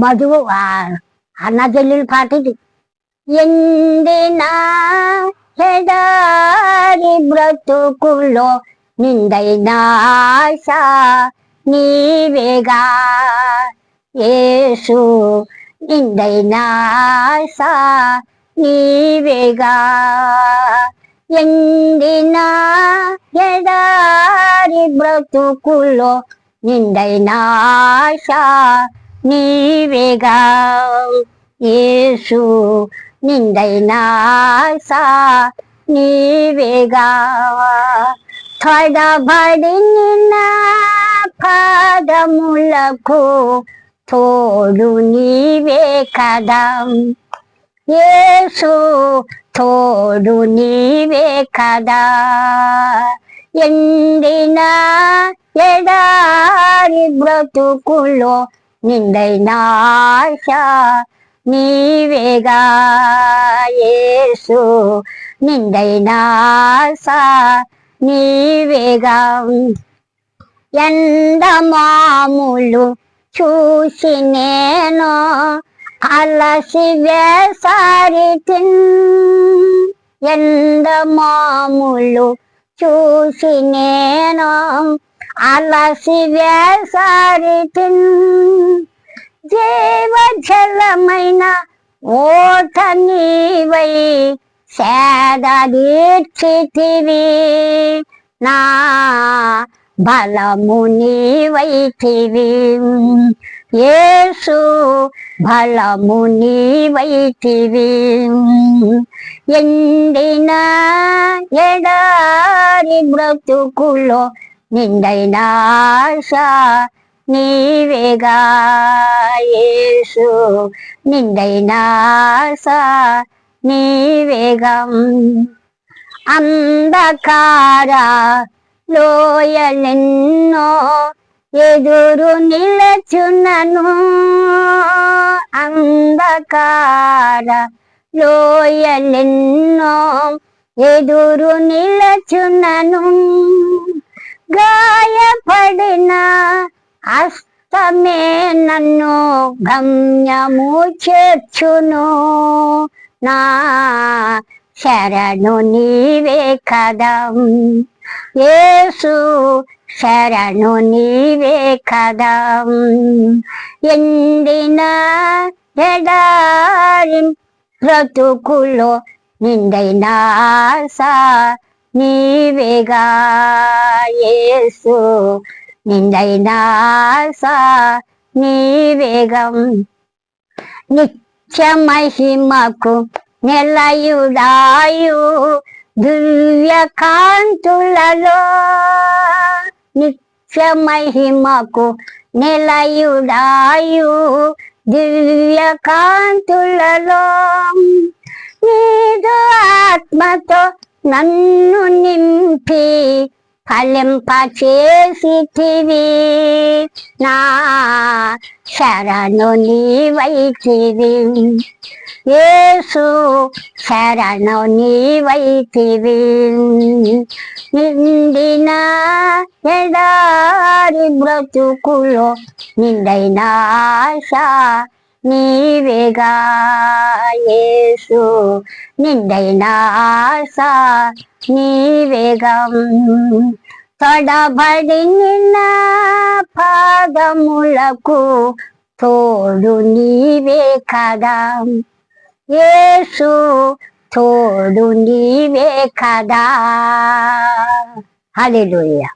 మధు అన్న చెల్లెలు పాట ఇది ఎండిన హెడారి బ్రతుకుల్లో నిందైన ఆశ నీవేగా యేసు నిందైన ఆశ నీవేగా ఎండిన ఎడారి బ్రతుకుల్లో నిందైన ఆశ నీవేగా యేసు నిండైనా సా నీవేగా తడబడి నిన్న పాదములకు తోడు నీవే కదా. యేసు తోడు నీవే కదా. ఎండిన ఎడారి బ్రతుకులో నిండైన నీవేగా యేసు. నిండైన ఆశ నీవేగా ఎండమాములు చూసి నేను అలసి వేసారి తిన్. ఎండమాములు చూసి నేను అలసి వేసారి జీవజలమైన ఓట నీవై సేద దీక్షితివి. నా బలము నీవైతివి ఏసు బలము నీవైతివి ఎండిన ఎడారి బ్రతుకులో నిండైన ఆశ నీవేగా యేసు. నిండైన నీవేగం నీవేగా. అంధకార లోయలెన్నో ఎదురు నిలచునను. అంధకార లోయలెన్నో ఎదురు నిలచునను. హస్తమే నన్ను గమ్యము చేర్చును. నా శరణు నీవే కదం. ఏసు శరణు నీవే కదం. ఎండిన ఎడారి బ్రతుకులో నిండైన ఆశ నీవేగా. ఏసు నిండైన ఆశ నీవేగం నిత్య మహిమకు నెలయుడాయు దివ్యకాంతులలో. నిత్య మహిమకు నెలయుడాయు దివ్యకాంతులలో. నీదు ఆత్మతో నన్ను నింపి ఫలింపచేసితివి నా శరణు నీవైతివి ఏసు శరణు నీవైతివి నిండిన ఎడారి బ్రతుకులో నిండైన ఆశ నీవేగా. ఏసు నిండైన ఆశ నీ వేగం తడబడి నిన్న పాదములకు తోడు నీవే కదా. యేసు తోడు నీవే కదా. హల్లెలూయా.